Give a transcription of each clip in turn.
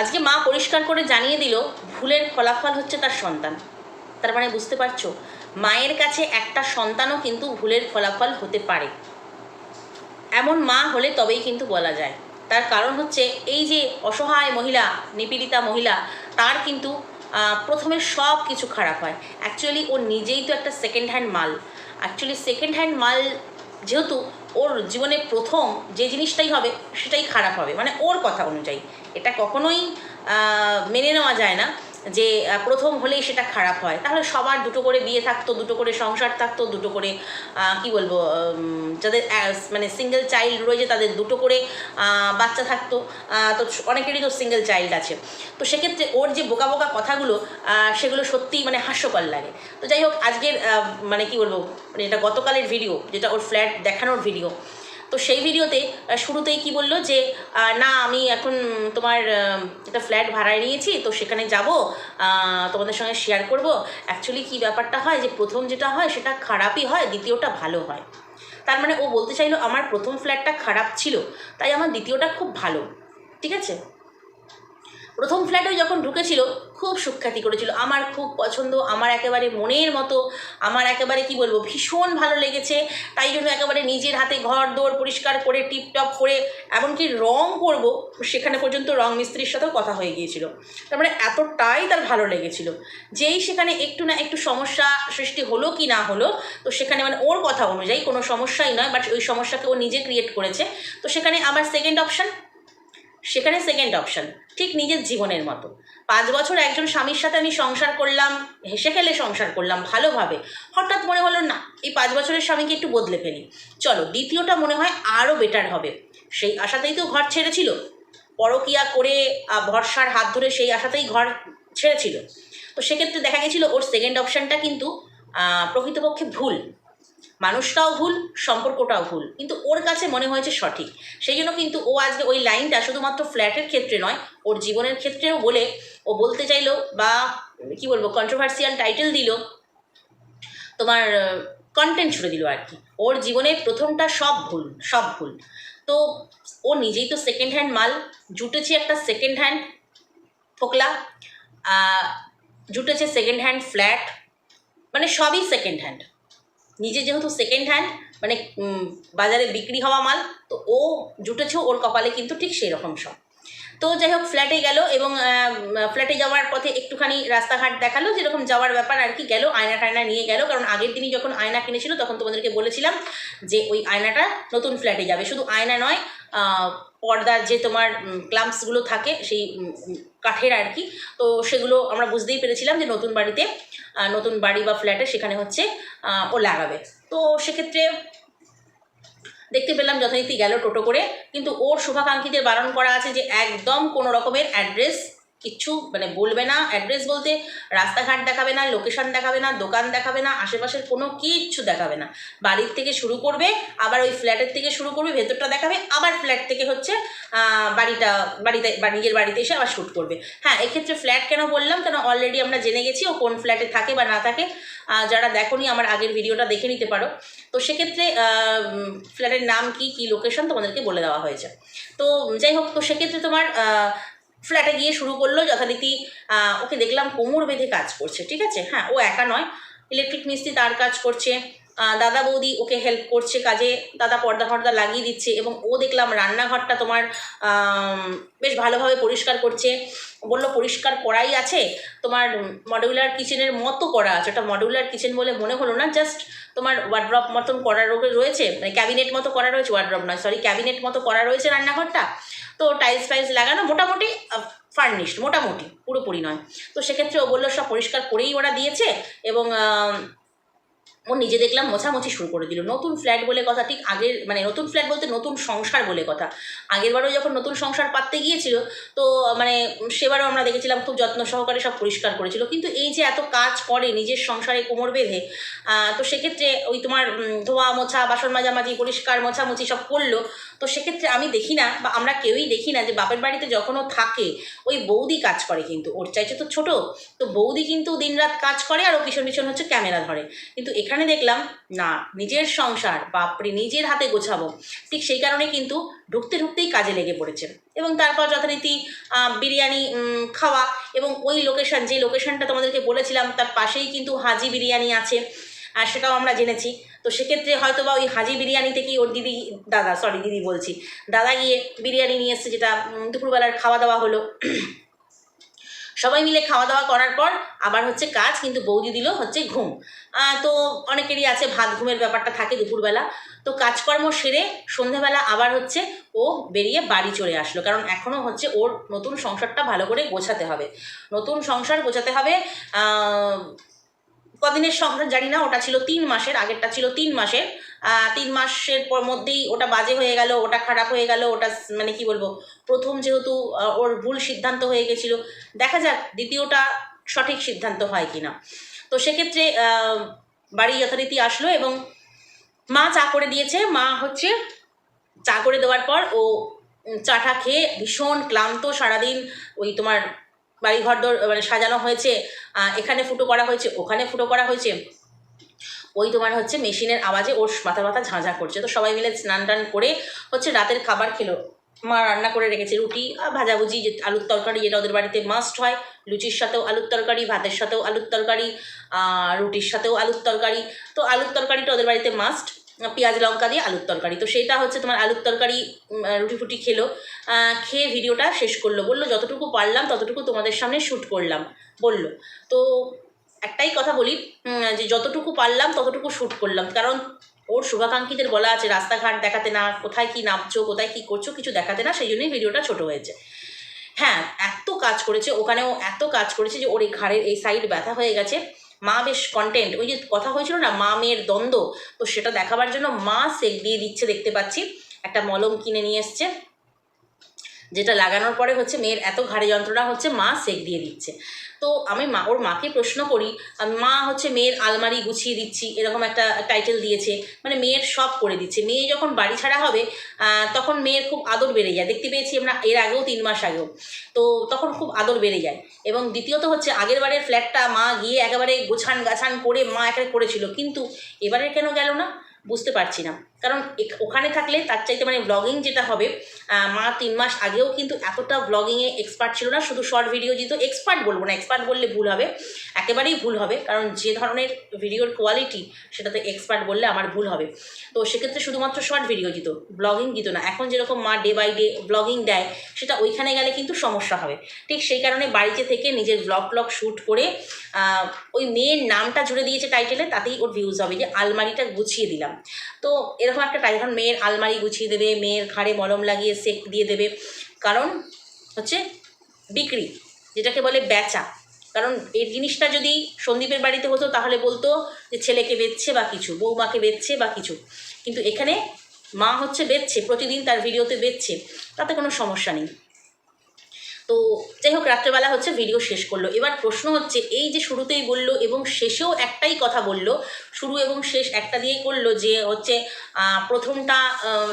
আজকে মা পরিষ্কার করে জানিয়ে দিল, ভুলের ফলাফল হচ্ছে তার সন্তান। তার মানে বুঝতে পারছ, মায়ের কাছে একটা সন্তানও কিন্তু ভুলের ফলাফল হতে পারে। এমন মা হলে তবেই কিন্তু বলা যায়। তার কারণ হচ্ছে, এই যে অসহায় মহিলা, নিপীড়িতা মহিলা, তার কিন্তু প্রথমে সব কিছু খারাপ হয়। অ্যাকচুয়ালি ও নিজেই তো একটা সেকেন্ড হ্যান্ড মাল। অ্যাকচুয়ালি সেকেন্ড হ্যান্ড মাল যেহেতু ওর জীবনে প্রথম যে জিনিসটাই হবে সেটাই খারাপ হবে। মানে ওর কথা অনুযায়ী। এটা কখনোই মেনে নেওয়া যায় না। যে প্রথম হলেই সেটা খারাপ হয়। তাহলে সবার দুটো করে বিয়ে থাকতো, দুটো করে সংসার থাকতো, দুটো করে কি বলব যাদের মানে সিঙ্গেল চাইল্ড রয়েছে তাদের দুটো করে বাচ্চা থাকতো। তো অনেকেরই তো সিঙ্গেল চাইল্ড আছে। তো সেক্ষেত্রে ওর যে বোকা বোকা কথাগুলো সেগুলো সত্যিই মানে হাস্যকর লাগে। তো যাই হোক, আজকের মানে কি বলব মানে এটা গতকালের ভিডিও যেটা ওর ফ্ল্যাট দেখানোর ভিডিও তো সেই ভিডিওতে শুরুতেই কি বলল যে না, আমি এখন তোমার একটা ফ্ল্যাট ভাড়ায় নিয়েছি, তো সেখানে যাব তোমাদের সঙ্গে শেয়ার করব। অ্যাকচুয়ালি কি ব্যাপারটা হয় যে, প্রথম যেটা হয় সেটা খারাপই হয়, দ্বিতীয়টা ভালো হয়। তার মানে ও বলতে চাইলো, আমার প্রথম ফ্ল্যাটটা খারাপ ছিল, তাই আমার দ্বিতীয়টা খুব ভালো, ঠিক আছে? প্রথম ফ্ল্যাটে যখন ঢুকেছিল, খুব সুখ্যাতি করেছিল। আমার খুব পছন্দ, আমার একেবারে মনের মতো, আমার একেবারে কি বলব, ভীষণ ভালো লেগেছে। তাই জন্য একেবারে নিজের হাতে ঘর দৌড় পরিষ্কার করে, টিপটপ করে, এমনকি রং করব, সেখানে পর্যন্ত রং মিস্ত্রির সাথেও কথা হয়ে গিয়েছিল। তার মানে এতটাই তার ভালো লেগেছিল। যেই সেখানে একটু না একটু সমস্যা সৃষ্টি হলো কি না হলো, তো সেখানে মানে ওর কথা অনুযায়ী কোনো সমস্যাই নয় বাট ওই সমস্যাকে ও নিজে ক্রিয়েট করেছে। তো সেখানে আবার সেকেন্ড অপশান সেখানে সেকেন্ড অপশন ঠিক নিজের জীবনের মতো। পাঁচ বছর একজন স্বামীর সাথে আমি সংসার করলাম, হেসে খেলে সংসার করলাম ভালোভাবে। হঠাৎ মনে হলো, না, এই পাঁচ বছরের স্বামীকে একটু বদলে ফেলি। চলো, দ্বিতীয়টা মনে হয় আরও বেটার হবে। সেই আশাতেই তো ঘর ছেড়েছিল। পরকিয়া করে ভরসার হাত ধরে সেই আশাতেই ঘর ছেড়েছিল। তো সেক্ষেত্রে দেখা গেছিল ওর সেকেন্ড অপশানটা কিন্তু প্রকৃতপক্ষে ভুল। মানুষটাও ভুল, সম্পর্কটাও ভুল। কিন্তু ওর কাছে মনে হয়েছে সঠিক। সেই জন্য কিন্তু ও আজকে ওই লাইনটা শুধুমাত্র ফ্ল্যাটের ক্ষেত্রে নয়, ওর জীবনের ক্ষেত্রেও বলে, ও বলতে চাইলো বা কি বলব কন্ট্রোভার্সিয়াল টাইটেল দিল, তোমার কন্টেন্ট ছুড়ে দিল আর কি। ওর জীবনের প্রথমটা সব ভুল সব ভুল। তো ও নিজেই তো সেকেন্ড হ্যান্ড মাল, জুটেছে একটা সেকেন্ড হ্যান্ড ফোকলা জুটেছে সেকেন্ড হ্যান্ড ফ্ল্যাট মানে সবই সেকেন্ড হ্যান্ড নিজে যেহেতু সেকেন্ড হ্যান্ড মানে বাজারে বিক্রি হওয়া মাল, তো ও জুটেছে, ওর কপালে কিন্তু ঠিক সেই রকম সব। তো যাই হোক ফ্ল্যাটে গেল এবং ফ্ল্যাটে যাওয়ার পথে একটুখানি রাস্তাঘাট দেখাল, যেরকম যাওয়ার ব্যাপার আর কি, গেল আয়না টায়না নিয়ে গেল। কারণ আগের দিনই যখন আয়না কিনেছিল, তখন তোমাদেরকে বলেছিলাম যে ওই আয়নাটা নতুন ফ্ল্যাটে যাবে। শুধু আয়না নয় পর্দার যে তোমার ক্লাম্পসগুলো থাকে, সেই কাঠের আর কি, তো সেগুলো আমরা বুঝতেই পেরেছিলাম যে নতুন বাড়িতে নতুন বাড়ি বা ফ্ল্যাটে সেখানে হচ্ছে ও লাগাবে। তো সেক্ষেত্রে দেখতে পেলাম যথারীতি গেল টোটো করে। কিন্তু ওর শুভাকাঙ্ক্ষীদের বারণ করা আছে যে একদম কোনো রকমের অ্যাড্রেস কিচ্ছু মানে বলবে না অ্যাড্রেস বলতে রাস্তাঘাট দেখাবে না লোকেশন দেখাবে না, দোকান দেখাবে না, আশেপাশের কোনো কিচ্ছু দেখাবে না। বাড়ির থেকে শুরু করবে, আবার ওই ফ্ল্যাটের থেকে শুরু করবে, ভেতরটা দেখাবে, আবার ফ্ল্যাট থেকে হচ্ছে বাড়িটা, বাড়িতে, বা নিজের বাড়িতে এসে আবার শ্যুট করবে। হ্যাঁ এক্ষেত্রে ফ্ল্যাট কেন বললাম? কেন অলরেডি আমরা জেনে গেছি, ও কোন ফ্ল্যাটে থাকে বা না থাকে। যারা দেখোনি, আমার আগের ভিডিওটা দেখে নিতে পারো। তো সেক্ষেত্রে ফ্ল্যাটের নাম কি কি লোকেশন তোমাদেরকে বলে দেওয়া হয়েছে। তো যাই হোক, তো সেক্ষেত্রে তোমার ফ্ল্যাটে গিয়ে শুরু করল, যথারীতি ওকে দেখলাম কোমর বেঁধে কাজ করছে, ঠিক আছে? হ্যাঁ ও একা নয়, ইলেকট্রিক মিস্ত্রি তার কাজ করছে। দাদা বৌদি ওকে হেল্প করছে কাজে। দাদা পর্দা ফর্দা লাগিয়ে দিচ্ছে এবং ও দেখলাম রান্নাঘরটা তোমার বেশ ভালোভাবে পরিষ্কার করছে। বলল, পরিষ্কার করাই আছে? তোমার মডিউলার কিচেনের মতো করা আছে। ওটা মডিউলার কিচেন বলে মনে হলো না জাস্ট তোমার ওয়ার্ড্রপ মতন করা রয়েছে। মানে ক্যাবিনেট মতো করা রয়েছে ওয়ার্ড্রপ নয় সরি ক্যাবিনেট মতো করা রয়েছে রান্নাঘরটা। তো টাইলস ফাইলস লাগানো মোটামুটি ফার্নিশড মোটামুটি, পুরোপুরি নয়। তো সেক্ষেত্রে ও বলল, সব পরিষ্কার করেই ওরা দিয়েছে এবং ও নিজে দেখলাম মোছামুছি শুরু করে দিল। নতুন ফ্ল্যাট বলে কথা, ঠিক আগের মানে নতুন ফ্ল্যাট বলতে নতুন সংসার বলে কথা। আগেরবারও যখন নতুন সংসার পাততে গিয়েছিল, তো মানে সেবারও আমরা দেখেছিলাম খুব যত্ন সহকারে সব পরিষ্কার করেছিল। কিন্তু এই যে এত কাজ করে নিজের সংসারে কোমর বেঁধে তো সেক্ষেত্রে ওই তোমার ধোয়া মোছা বাসন মাজামাজি পরিষ্কার মোছামুছি সব করল তো সেক্ষেত্রে আমি দেখি না বা আমরা কেউই দেখি না যে বাপের বাড়িতে যখন ও থাকে, ওই বৌদি কাজ করে কিন্তু। ওর চাইছে তো ছোট, তো বৌদি কিন্তু দিনরাত কাজ করে আর ও পিছন পিছন হচ্ছে ক্যামেরা ধরে। কিন্তু এখানে এখানে দেখলাম, না, নিজের সংসার, বাপরে, নিজের হাতে গোছাবো। ঠিক সেই কারণে কিন্তু ঢুকতে ঢুকতেই কাজে লেগে পড়েছে। এবং তারপর যথারীতি বিরিয়ানি খাওয়া এবং ওই লোকেশন যে লোকেশনটা তোমাদেরকে বলেছিলাম, তার পাশেই কিন্তু হাজি বিরিয়ানি আছে। আর সেটাও আমরা জেনেছি। তো সেক্ষেত্রে হয়তো বা ওই হাজি বিরিয়ানি থেকেই ওর দিদি, দাদা সরি দিদি বলছি। দাদা গিয়ে বিরিয়ানি নিয়ে এসছে যেটা দুপুরবেলার খাওয়া দাওয়া হলো। সবাই মিলে খাওয়া দাওয়া করার পর আবার হচ্ছে কাজ, কিন্তু বৌদি দিল হচ্ছে ঘুম। তো অনেকেরই আছে ভাত ঘুমের ব্যাপারটা থাকে দুপুরবেলা। তো কাজকর্ম সেরে সন্ধেবেলা আবার হচ্ছে ও বেরিয়ে বাড়ি চলে আসলো, কারণ এখনও হচ্ছে ওর নতুন সংসারটা ভালো করে গোছাতে হবে। নতুন সংসার গোছাতে হবে কদিনের সংসার জানি না, ওটা ছিল তিন মাসের, আগেরটা ছিল তিন মাসের। তিন মাসের পর মধ্যেই ওটা বাজে হয়ে গেল, ওটা খারাপ হয়ে গেল, ওটা মানে কি বলব, প্রথম যেহেতু ওর ভুল সিদ্ধান্ত হয়ে গেছিল, দেখা যাক দ্বিতীয়টা সঠিক সিদ্ধান্ত হয় কি না তো সেক্ষেত্রে বাড়ি যথারীতি আসলো এবং মা চা করে দিয়েছে, মা হচ্ছে চা করে দেওয়ার পর ও চাটা খেয়ে ভীষণ ক্লান্ত সারাদিন, ওই তোমার বাড়ি ঘর দর মানে সাজানো হয়েছে এখানে ফুটো করা হয়েছে, ওখানে ফুটো করা হয়েছে। ওই তোমার হচ্ছে মেশিনের আওয়াজে ওর মাথা মাথা ঝাঁঝা করছে। তো সবাই মিলে স্নান টান করে হচ্ছে রাতের খাবার খেলো। মা রান্না করে রেখেছে রুটি ভাজাভুজি, যে আলুর তরকারি যেটা ওদের বাড়িতে মাস্ট হয়। লুচির সাথেও আলুর তরকারি, ভাতের সাথেও আলুর তরকারি রুটির সাথেও আলুর তরকারি। তো আলুর তরকারিটা ওদের বাড়িতে মাস্ট পেঁয়াজ লঙ্কা দিয়ে আলুর তরকারি। তো সেটা হচ্ছে তোমার আলুর তরকারি রুটি ফুটি খেলো। খেয়ে ভিডিওটা শেষ করল। বলল, যতটুকু পারলাম, ততটুকু তোমাদের সামনে শ্যুট করলাম। বলল। তো একটাই কথা বলি যে যতটুকু পারলাম, ততটুকু শ্যুট করলাম। কারণ ওর শুভাকাঙ্ক্ষীদের বলা আছে, রাস্তাঘাট দেখাতে না, কোথায় কি নামছো, কোথায় কি করছ, কিছু দেখাতে না, সেই জন্যই ভিডিওটা ছোট হয়েছে। হ্যাঁ এত কাজ করেছে, ওখানেও এত কাজ করেছে যে ওর এই ঘাড়ের এই সাইড ব্যথা হয়ে গেছে। মা বেশ কন্টেন্ট ওই যে কথা হয়েছিল না, মা মেয়ের দ্বন্দ্ব, তো সেটা দেখাবার জন্য মা সেক দিয়ে দিচ্ছে, দেখতে পাচ্ছি। একটা মলম কিনে নিয়ে এসছে। যেটা লাগানোর পরে হচ্ছে মেয়ের এত ঘাড়ে যন্ত্রণা হচ্ছে মা সেক দিয়ে দিচ্ছে। তো আমি মা, ওর মাকে প্রশ্ন করি মা হচ্ছে মেয়ের আলমারি গুছিয়ে দিচ্ছি, এরকম একটা টাইটেল দিয়েছে মানে মেয়ের সব করে দিচ্ছে। মেয়ে যখন বাড়ি ছাড়া হবে তখন মেয়ের খুব আদর বেড়ে যায়। দেখতে পেয়েছি আমরা এর আগেও তিন মাস আগেও। তো তখন খুব আদর বেড়ে যায়। এবং দ্বিতীয়ত হচ্ছে আগের বারের ফ্ল্যাটটা মা গিয়ে একেবারে গোছান গাছান করে মা একেবারে করেছিল। কিন্তু এবারে কেন গেল না? বুঝতে পারছি না। কারণ ওখানে থাকলে তার চাইতে মানে ব্লগিং যেটা হবে মা তিন মাস আগেও কিন্তু এতটা ব্লগিংয়ে এক্সপার্ট ছিল না, শুধু শর্ট ভিডিও যেহেতু এক্সপার্ট বলব না এক্সপার্ট বললে ভুল হবে, একেবারেই ভুল হবে, কারণ যে ধরনের ভিডিওর কোয়ালিটি সেটাতে এক্সপার্ট বললে আমার ভুল হবে। তো সেক্ষেত্রে শুধুমাত্র শর্ট ভিডিও দিত ব্লগিং দিত না, এখন যেরকম মা ডে বাই ডে ব্লগিং দেয়, সেটা ওইখানে গেলে কিন্তু সমস্যা হবে। ঠিক সেই কারণে বাড়িতে থেকে নিজের ব্লগ ব্লগ শ্যুট করে ওই মেয়ের নামটা জুড়ে দিয়েছে টাইটেলে তাতেই ওর ভিউজ হবে, যে আলমারিটা গুছিয়ে দিলাম। তো এরকম একটা টাইটেল মেয়ের আলমারি গুছিয়ে দেবে, মেয়ের ঘাড়ে মলম লাগিয়ে সেক দিয়ে দেবে। কারণ হচ্ছে বিক্রি, যেটাকে বলে বেচা। কারণ এই জিনিসটা যদি সন্দীপের বাড়িতে হতো, তাহলে বলতো যে ছেলেকে বেচছে বা কিছু, বৌমাকে বেচছে বা কিছু। কিন্তু এখানে মা হচ্ছে বেচছে, প্রতিদিন তার ভিডিওতে বেচছে। তাতে কোনো সমস্যা নেই। তো যাই হোক রাত্রেবেলা হচ্ছে ভিডিও শেষ করল। এবার প্রশ্ন হচ্ছে, এই যে শুরুতেই বলল এবং শেষেও একটাই কথা বলল, শুরু এবং শেষ একটা দিয়েই করল যে হচ্ছে প্রথমটা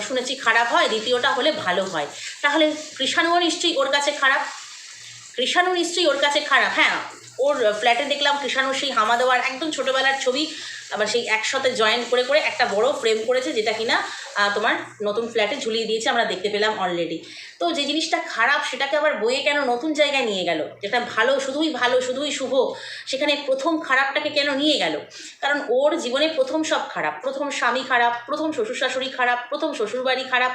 শুনেছি খারাপ হয়, দ্বিতীয়টা হলে ভালো হয়। তাহলে কৃষাণুও নিশ্চয়ই ওর কাছে খারাপ? কৃষাণু নিশ্চয়ই ওর কাছে খারাপ? হ্যাঁ ওর ফ্ল্যাটে দেখলাম কৃষাণু সেই হামা দেওয়ার একদম ছোটোবেলার ছবি। আবার সেই একসাথে জয়েন করে করে একটা বড় ফ্রেম করেছে যেটা কিনা তোমার নতুন ফ্ল্যাটে ঝুলিয়ে দিয়েছে, আমরা দেখতে পেলাম অলরেডি তো যে জিনিসটা খারাপ, সেটাকে আবার বইয়ে কেন নতুন জায়গায় নিয়ে গেল? যেটা ভালো, শুধুই ভালো, শুধুই শুভ, সেখানে প্রথম খারাপটাকে কেন নিয়ে গেল? কারণ ওর জীবনে প্রথম সব খারাপ। প্রথম স্বামী খারাপ, প্রথম শ্বশুর শাশুড়ি খারাপ, প্রথম শ্বশুরবাড়ি খারাপ,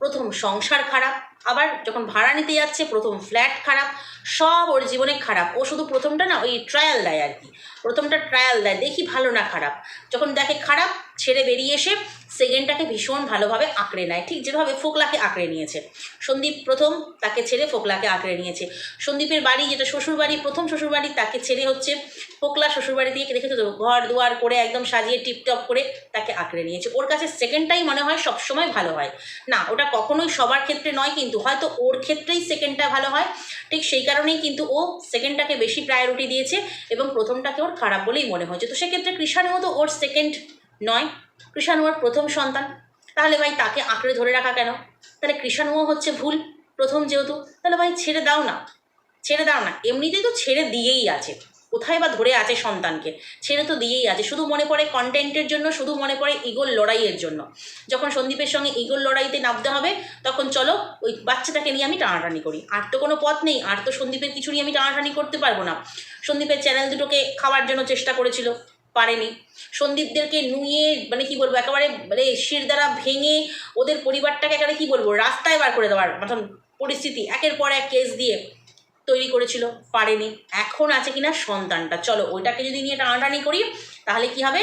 প্রথম সংসার খারাপ আবার যখন ভাড়া নিতে যাচ্ছে, প্রথম ফ্ল্যাট খারাপ, সব ওর জীবনে খারাপ। ও শুধু প্রথমটা না, ওই ট্রায়াল দেয় আর কি। প্রথমটা ট্রায়াল দেয়, দেখি ভালো না খারাপ। যখন দেখে খারাপ, ছেড়ে বেরিয়ে এসে সেকেন্ডটাকে ভীষণ ভালোভাবে আঁকড়ে নেয়। ঠিক যেভাবে ফোকলাকে আঁকড়ে নিয়েছে। সন্দীপ প্রথম তাকে ছেড়ে ফোকলাকে আঁকড়ে নিয়েছে। সন্দীপের বাড়ি যেটা শ্বশুরবাড়ি, প্রথম শ্বশুরবাড়ি তাকে ছেড়ে হচ্ছে ফোকলা শ্বশুরবাড়ি দিয়ে দেখেছ তো ঘর দুয়ার করে একদম সাজিয়ে টিপটপ করে তাকে আঁকড়ে নিয়েছে। ওর কাছে সেকেন্ডটাই মনে হয় সবসময় ভালো হয়। না, ওটা কখনোই সবার ক্ষেত্রে নয়, কিন্তু হয়তো ওর ক্ষেত্রেই সেকেন্ডটা ভালো হয়। ঠিক সেই কারণেই কিন্তু ও সেকেন্ডটাকে বেশি প্রায়োরিটি দিয়েছে এবং প্রথমটাকে ওর খারাপ বলেই মনে হয়েছে। তো সেক্ষেত্রে কৃষাণুও তো ওর সেকেন্ড নয়। কৃষাণু ওর প্রথম সন্তান। তাহলে ভাই তাকে আঁকড়ে ধরে রাখা কেন? তাহলে কৃষাণুও হচ্ছে ভুল প্রথম যেহেতু। তাহলে ভাই ছেড়ে দাও না। ছেড়ে দাও না। এমনিতেই তো ছেড়ে দিয়েই আছে। কোথায় বা ধরে আছে সন্তানকে? ছেড়ে তো দিয়েই আছে। শুধু মনে পড়ে কন্টেন্টের জন্য, শুধু মনে পড়ে ইগোর লড়াইয়ের জন্য। যখন সন্দীপের সঙ্গে ইগোর লড়াইতে নামতে হবে, তখন চলো ওই বাচ্চাটাকে নিয়ে আমি টানাটানি করি। আর তো কোনো পথ নেই, আর তো সন্দীপের কিছু নিয়ে আমি টানাটানি করতে পারব না। সন্দীপের চ্যানেল দুটোকে খাওয়ার জন্য চেষ্টা করেছিল, পারেনি। সন্দীপদেরকে নুয়ে মানে কি বলব, একেবারে মানে শির দ্বারা ভেঙে ওদের পরিবারটাকে একেবারে কি বলব, রাস্তায় বার করে দেওয়ার মতন পরিস্থিতি। একের পর এক কেস দিয়ে তৈরি করেছিল, পারেনি। এখন আছে কিনা সন্তানটা। চলো, ওইটাকে যদি নিয়ে টানাটানি করি, তাহলে কি হবে?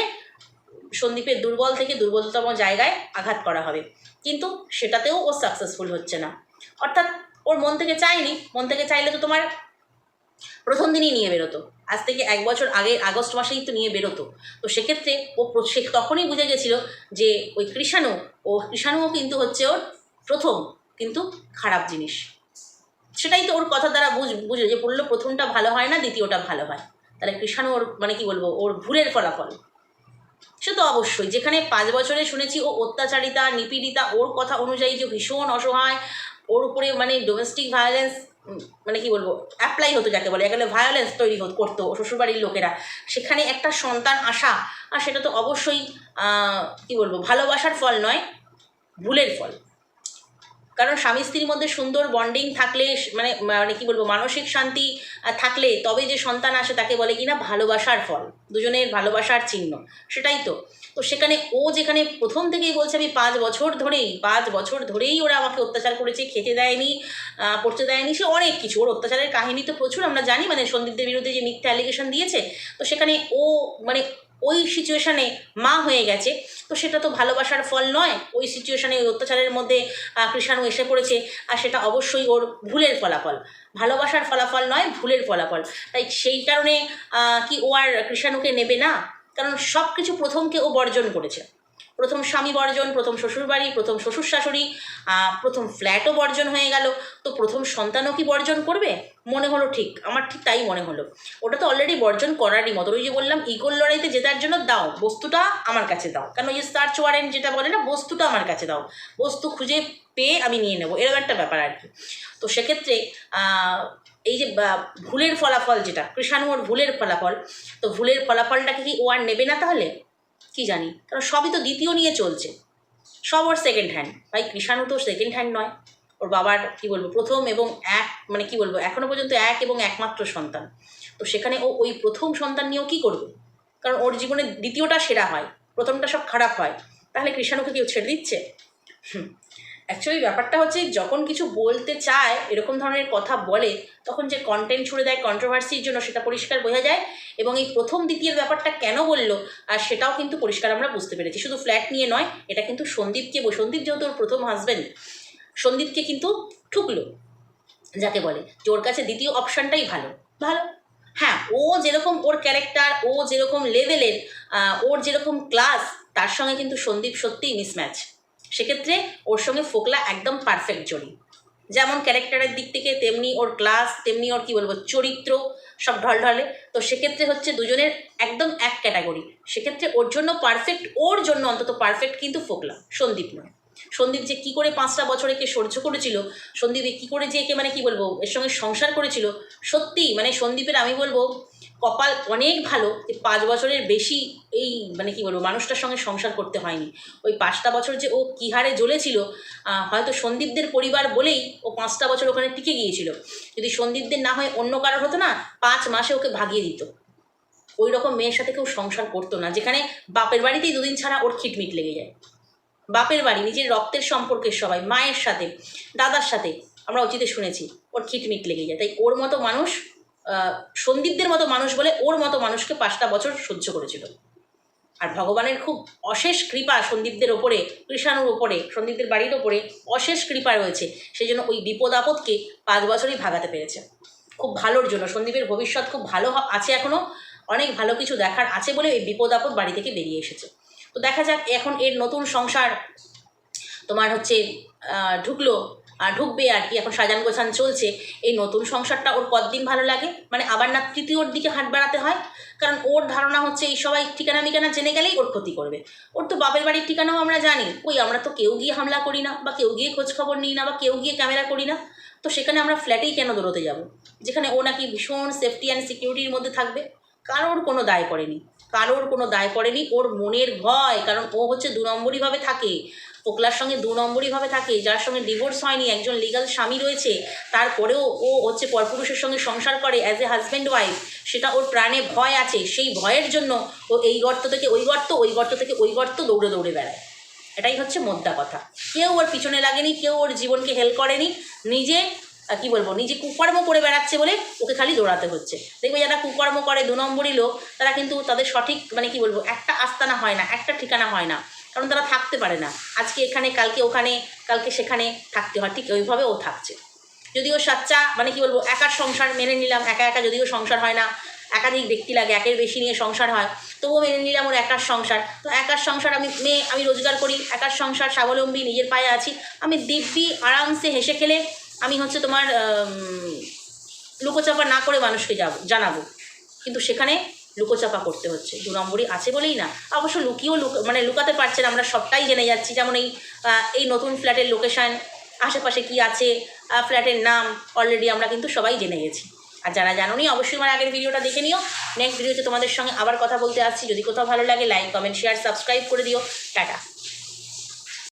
সন্দীপের দুর্বল থেকে দুর্বলতম জায়গায় আঘাত করা হবে। কিন্তু সেটাতেও ও সাকসেসফুল হচ্ছে না। অর্থাৎ ওর মন থেকে চায়নি। মন থেকে চাইলে তো তোমার প্রথম দিনই নিয়ে বেরোতো। আজ থেকে এক বছর আগে, আগস্ট মাসেই তো নিয়ে বেরোতো। তো সেক্ষেত্রে ও সে তখনই বুঝে গেছিল যে ওই কৃষাণু, ও কৃষাণুও কিন্তু হচ্ছে ওর প্রথম, কিন্তু খারাপ জিনিস। সেটাই তো ওর কথা দ্বারা বুঝ, বুঝে যে বলল প্রথমটা ভালো হয় না, দ্বিতীয়টা ভালো হয়। তাহলে কৃষাণু ওর মানে কি বলব, ওর ভুলের ফলাফল। সে তো অবশ্যই, যেখানে পাঁচ বছরে শুনেছি ও অত্যাচারিতা, নিপীড়িতা, ওর কথা অনুযায়ী যে ভীষণ অসহায়, ওর উপরে মানে ডোমেস্টিক ভায়োলেন্স মানে কি বলব অ্যাপ্লাই হতো যাকে বলে এখানে ভায়োলেন্স তৈরি করতো শ্বশুরবাড়ির লোকেরা। সেখানে একটা সন্তান আসা, আর সেটা তো অবশ্যই কি বলব, ভালোবাসার ফল নয়, ভুলের ফল। কারণ স্বামী স্ত্রীর মধ্যে সুন্দর বন্ডিং থাকলে মানে মানে কি বলব, মানসিক শান্তি থাকলে তবে যে সন্তান আসে তাকে বলে কি না, ভালোবাসার ফল। দুজনের ভালোবাসার চিহ্ন। সেটাই তো। তো সেখানে ও যেখানে প্রথম থেকেই বলছে, আমি পাঁচ বছর ধরেই, পাঁচ বছর ধরেই ওরা আমাকে অত্যাচার করেছে, খেতে দেয়নি পড়তে দেয়নি, সে অনেক কিছু। ওর অত্যাচারের কাহিনী তো প্রচুর, আমরা জানি মানে সন্দীপদের বিরুদ্ধে যে মিথ্যা অ্যালিগেশন দিয়েছে, তো সেখানে ও মানে ওই সিচুয়েশানে মা হয়ে গেছে। তো সেটা তো ভালোবাসার ফল নয়, ওই সিচুয়েশানে ওই অত্যাচারের মধ্যে কৃষাণু এসে পড়েছে আর সেটা অবশ্যই ওর ভুলের ফলাফল। ভালোবাসার ফলাফল নয়, ভুলের ফলাফল। তাই সেই কারণে কি ও আর কৃষাণুকে নেবে না? কারণ সব কিছু প্রথমকে ও বর্জন করেছে। প্রথম স্বামী বর্জন, প্রথম শ্বশুরবাড়ি, প্রথম শ্বশুর শাশুড়ি প্রথম ফ্ল্যাটও বর্জন হয়ে গেল। তো প্রথম সন্তানও কি বর্জন করবে? মনে হলো ঠিক, আমার ঠিক তাই মনে হলো। ওটা তো অলরেডি বর্জন করারই মতো ওই যে বললাম ইগোর লড়াইতে জেতার জন্য দাও, বস্তুটা আমার কাছে দাও। কারণ ওই যে সার্চ ওয়ারেন্ট যেটা বলে না, বস্তুটা আমার কাছে দাও। বস্তু খুঁজে পেয়ে আমি নিয়ে নেব। এরকম একটা ব্যাপার আর কি। তো সেক্ষেত্রে এই যে ভুলের ফলাফল যেটা কৃষাণু ওর ভুলের ফলাফল, তো ভুলের ফলাফলটাকে কি ও আর নেবে না তাহলে? কি জানি, কারণ সবই তো দ্বিতীয় নিয়ে চলছে। সব ওর সেকেন্ড হ্যান্ড ভাই, কৃষাণু তো সেকেন্ড হ্যান্ড নয়। ওর বাবার, কি বলব, প্রথম এবং এক মানে কি বলব, এখনও পর্যন্ত এক এবং একমাত্র সন্তান। তো সেখানে ও ওই প্রথম সন্তান নিয়েও কি করবে? কারণ ওর জীবনে দ্বিতীয়টা সেরা হয়, প্রথমটা সব খারাপ হয়। তাহলে কৃষাণুকে কেউ ছেড়ে দিচ্ছে? অ্যাকচুয়ালি ব্যাপারটা হচ্ছে, যখন কিছু বলতে চায়, এরকম ধরনের কথা বলে, তখন যে কন্টেন্ট ছুড়ে দেয় কন্ট্রোভার্সির জন্য, সেটা পরিষ্কার বোঝা যায়। এবং এই প্রথম দ্বিতীয় ব্যাপারটা কেন বলল, আর সেটাও কিন্তু পরিষ্কার আমরা বুঝতে পেরেছি। শুধু ফ্ল্যাট নিয়ে নয়, এটা কিন্তু সন্দীপকে সন্দীপ যেহেতু ওর প্রথম হাজব্যান্ড সন্দীপকে কিন্তু ঠুকলো, যাকে বলে। যে ওর কাছে দ্বিতীয় অপশানটাই ভালো। ভালো? হ্যাঁ ও যেরকম ওর ক্যারেক্টার ও যেরকম লেভেলের ওর যেরকম ক্লাস তার সঙ্গে কিন্তু সন্দীপ সত্যিই মিসম্যাচ সেক্ষেত্রে ওর সঙ্গে ফোকলা একদম পারফেক্ট জড়ি। যেমন ক্যারেক্টারের দিক থেকে তেমনি ওর ক্লাস তেমনি ওর কি বলব, চরিত্র সব ঢলঢলে। তো সেক্ষেত্রে হচ্ছে দুজনের একদম এক ক্যাটাগরি সেক্ষেত্রে ওর জন্য পারফেক্ট ওর জন্য অন্তত পারফেক্ট কিন্তু ফোকলা, সন্দীপ নয়। সন্দীপ যে কি করে পাঁচটা বছর একে সহ্য করেছিল, সন্দীপ কি করে যে একে মানে কি বলব, এর সঙ্গে সংসার করেছিল সত্যি মানে সন্দীপের আমি বলব কপাল অনেক ভালো, যে পাঁচ বছরের বেশি এই মানে কি বলব, মানুষটার সঙ্গে সংসার করতে হয়নি। ওই পাঁচটা বছর যে ও কী হারে জ্বলেছিল হয়তো সন্দীপদের পরিবার বলেই ও পাঁচটা বছর ওখানে টিকে গিয়েছিল। যদি সন্দীপদের না হয় অন্য কারোর হতো না, পাঁচ মাসে ওকে ভাগিয়ে দিত। ওই রকম মেয়ের সাথে কেউ সংসার করতো না, যেখানে বাপের বাড়িতেই দুদিন ছাড়া ওর খিটমিট লেগে যায়। বাপের বাড়ি, নিজের রক্তের সম্পর্কের সবাই, মায়ের সাথে, দাদার সাথে, আমরা অতীতে শুনেছি, ওর খিটমিট লেগে যায়। তাই ওর মতো মানুষ সন্দীপদের মতো মানুষ বলে ওর মতো মানুষকে পাঁচটা বছর সহ্য করেছিল। আর ভগবানের খুব অশেষ কৃপা সন্দীপদের ওপরে, কৃষাণুর ওপরে, সন্দীপদের বাড়ির ওপরে অশেষ কৃপা রয়েছে। সেই জন্য ওই বিপদ আপদকে পাঁচ বছরই ভাগাতে পেরেছে। খুব ভালোর জন্য, সন্দীপের ভবিষ্যৎ খুব ভালো আছে এখনও অনেক ভালো কিছু দেখার আছে বলে এই বিপদ আপদ বাড়ি থেকে বেরিয়ে এসেছে। তো দেখা যাক, এখন এর নতুন সংসার তোমার হচ্ছে ঢুকলো। ঢুকবে আর কি, এখন সাজান গোছান চলছে। এই নতুন সংসারটা ওর কতদিন ভালো লাগে? মানে আবার না তৃতীয়র দিকে হাত বাড়াতে হয়? কারণ ওর ধারণা হচ্ছে এই সবাই ঠিকানা মিকানা জেনে গেলেই ওর ক্ষতি করবে। ওর তো বাপের বাড়ির ঠিকানাও আমরা জানি। ওই আমরা তো কেউ গিয়ে হামলা করি না, বা কেউ গিয়ে খোঁজখবর নিই না, বা কেউ গিয়ে ক্যামেরা করি না। তো সেখানে আমরা ফ্ল্যাটেই কেন দৌড়তে যাব? যেখানে ও নাকি ভীষণ সেফটি অ্যান্ড সিকিউরিটির মধ্যে থাকবে। কারোর কোনো দায় পড়েনি। কারোর কোনো দায় পড়েনি ওর মনের ভয়, কারণ ও হচ্ছে দু নম্বরইভাবে থাকে। পোকলার সঙ্গে দু নম্বরইভাবে থাকে, যার সঙ্গে ডিভোর্স হয়নি, একজন লিগাল স্বামী রয়েছে, তারপরেও ও হচ্ছে পরপুরুষের সঙ্গে সংসার করে অ্যাজ এ হাজব্যান্ড ওয়াইফ সেটা ওর প্রাণে ভয় আছে, সেই ভয়ের জন্য ও এই গর্ত থেকে ওই গর্ত ওই গর্ত থেকে ওই গর্ত দৌড়ে দৌড়ে বেড়ায়। এটাই হচ্ছে মোদ্দা কথা। কেউ ওর পিছনে লাগেনি, কেউ ওর জীবনকে হেল্প করেনি, নিজে কি বলব, নিজে কুকর্ম করে বেড়াচ্ছে বলে ওকে খালি দৌড়াতে হচ্ছে। দেখবে যারা কুকর্ম করে, দু নম্বরই লোক, তারা কিন্তু তাদের সঠিক মানে কি বলব, একটা আস্তানা হয় না, একটা ঠিকানা হয় না। কারণ তারা থাকতে পারে না। আজকে এখানে, কালকে ওখানে, কালকে সেখানে থাকতে হয়। ঠিক ওইভাবে ও থাকছে। যদিও সাচ্চা মানে কি বলব, একার সংসার মেনে নিলাম, একা একা যদিও সংসার হয় না, একাধিক ব্যক্তি লাগে, একের বেশি নিয়ে সংসার হয়, তবুও মেনে নিলাম ওর একার সংসার। তো একার সংসার আমি মেয়ে, আমি রোজগার করি, একার সংসার স্বাবলম্বী, নিজের পায়ে আছি, আমি দিব্যি আরামসে হেসে খেলে আমি হচ্ছে তোমার লুকোচাপা না করে মানুষকে যাব, জানাব। কিন্তু সেখানে লুকোচাপা করতে হচ্ছে। দু নম্বরই আছে বলেই না। অবশ্য লুকিয়েও লুক মানে লুকাতে পারছে না, আমরা সবটাই জেনে যাচ্ছি। যেমন এই এই নতুন ফ্ল্যাটের লোকেশান আশেপাশে কি আছে ফ্ল্যাটের নাম অলরেডি আমরা কিন্তু সবাই জেনে গেছি। আর যারা জানোনি, অবশ্যই আমার আগের ভিডিওটা দেখে নিও। নেক্সট ভিডিওতে তোমাদের সঙ্গে আবার কথা বলতে আসছি। যদি কোথাও ভালো লাগে লাইক কমেন্ট শেয়ার সাবস্ক্রাইব করে দিও। টাটা।